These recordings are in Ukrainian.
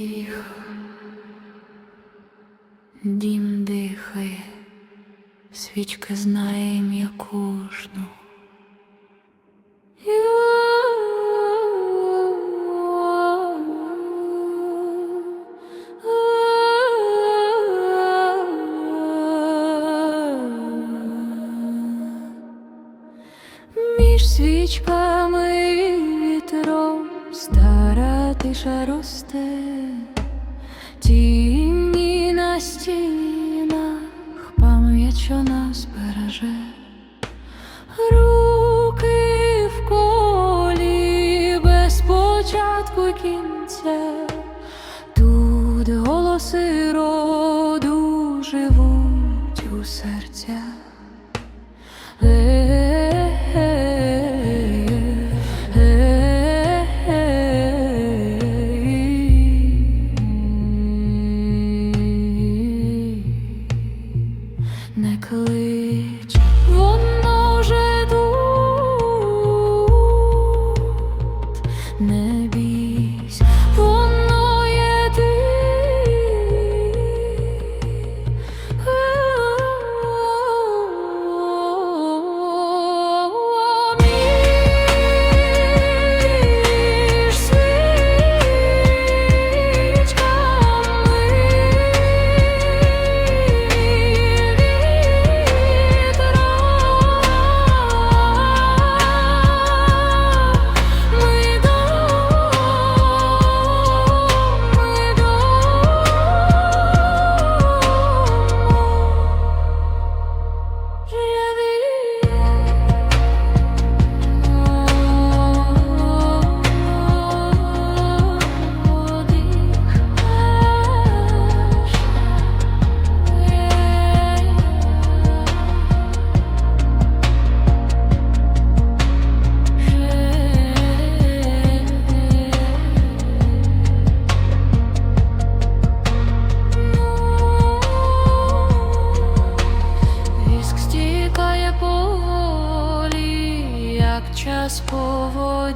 стих, дім дихає, свічка знає ім'я кожну. Між свічками вітром стара тиша росте, тіні на стінах, пам'ять, що нас береже, руки в колі без початку кінця, тут голоси роду живуть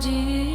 do